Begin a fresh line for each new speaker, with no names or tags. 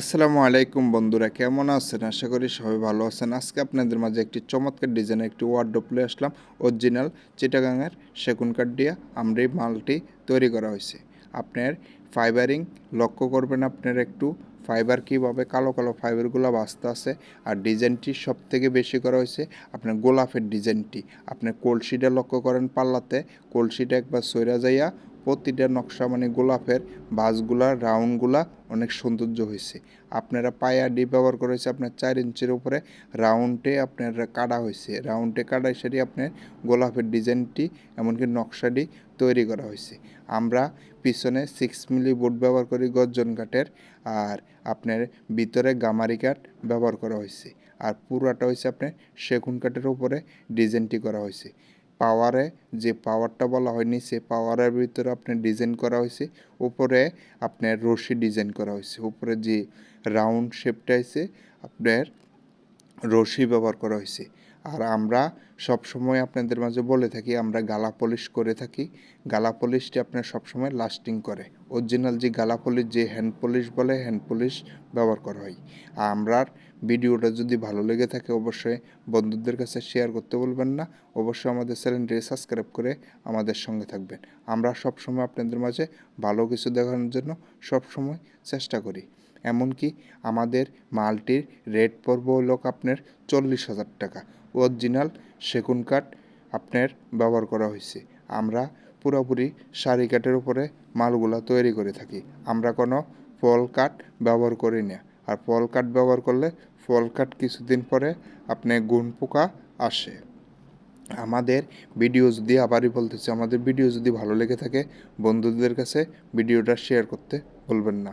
আসসালামু আলাইকুম বন্ধুরা, কেমন আছেন? আশা করি সবাই ভালো আছেন। আজকে আপনাদের মাঝে একটি চমৎকার ডিজাইনের একটি ওয়ার্ডরোব নিয়ে আসলাম। অরিজিনাল চিটাগাঙের সেগুন কাঠ দিয়ে আমরা এই মালটি তৈরি করা হয়েছে। আপনার ফাইবারিং লক্ষ্য করবেন, আপনার একটু ফাইবার কীভাবে কালো কালো ফাইবারগুলো বাঁচতে আছে আর ডিজাইনটি সব থেকে বেশি করা হয়েছে আপনার গোলাপের ডিজাইনটি আপনার কলসিটা লক্ষ্য করেন পাল্লাতে, কলসিটা একবার সইরা যাইয়া প্রতিটা নকশা মানে গোলাপের বাসগুলা, রাউন্ডগুলা অনেক সৌন্দর্য হয়েছে আপনারা পায়া ডি ব্যবহার করেছে আপনার চার ইঞ্চির উপরে, রাউন্ডে আপনার কাটা হয়েছে রাউন্ডে কাটা সেটি আপনার গোলাপের ডিজাইনটি এমনকি নকশাটি তৈরি করা হয়েছে আমরা পিছনে সিক্স মিলি বোর্ড ব্যবহার করি গর্জন কাঠের, আর আপনার ভিতরে গামারি কাঠ ব্যবহার করা হয়েছে আর পুরাটা হয়েছে আপনার সেগুন কাঠের উপরে ডিজাইনটি করা হয়েছে পাওয়ারে যে পাওয়ারটা বলা হয়নি, সে পাওয়ারের ভিতরে আপনার ডিজাইন করা হয়েছে। উপরে আপনার রশি ডিজাইন করা হয়েছে। উপরে যে রাউন্ড শেপটা আছে, আপনার রশি ব্যবহার করা হয়েছে। আর আমরা সব সময় আপনাদের মাঝে বলে থাকি, আমরা গালা পলিশ করে থাকি। গালা পলিশটি আপনার সবসময় লাস্টিং করে। অরিজিনাল যে গালা পলিশ যে হ্যান্ড পলিশ বলে হ্যান্ড পলিশ ব্যবহার করা হয়। আর আমরার ভিডিওটা যদি ভালো লেগে থাকে, অবশ্যই বন্ধুদের কাছে শেয়ার করতে বলবেন না। অবশ্যই আমাদের চ্যানেলটি সাবস্ক্রাইব করে আমাদের সঙ্গে থাকবেন। আমরা সবসময় আপনাদের মাঝে ভালো কিছু দেখানোর জন্য সবসময় চেষ্টা করি। এমনকি আমাদের মালটির রেট পড়বে হলো আপনার চল্লিশ হাজার টাকা। অরিজিনাল সেগুন কাঠ আপনার ব্যবহার করা হয়েছে। আমরা পুরোপুরি শাড়ি কাঠের উপরে মালগুলা তৈরি করে থাকি। আমরা কোনো ফল কাঠ ব্যবহার করি না। আর ফল কাঠ ব্যবহার করলে ফল কাঠ কিছুদিন পরে আপনি গুণ পোকা আসে। আমাদের ভিডিও যদি আবারই বলতেছি, আমাদের ভিডিও যদি ভালো লেগে থাকে, বন্ধুদের কাছে ভিডিওটা শেয়ার করতে বলবেন না।